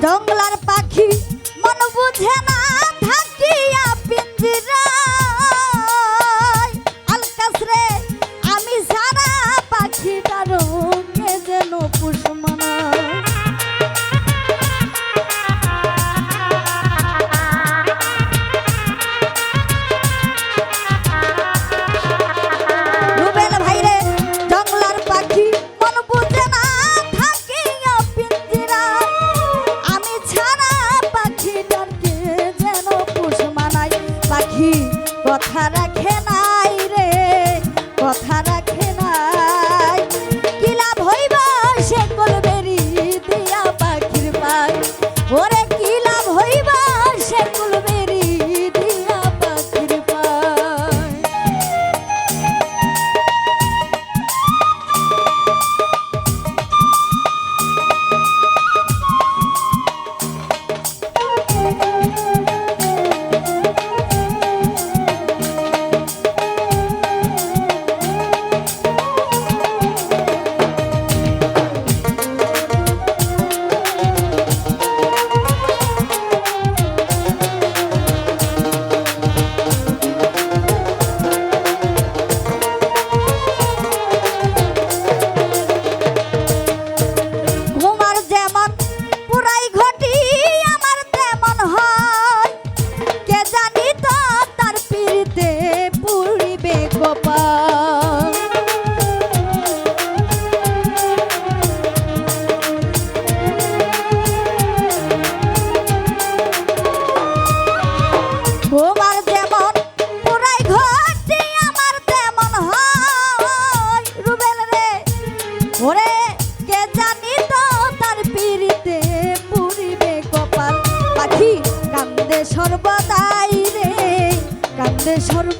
Don't কথা রাখে নাই সর্বদাই রে কান্দে সর্বদাই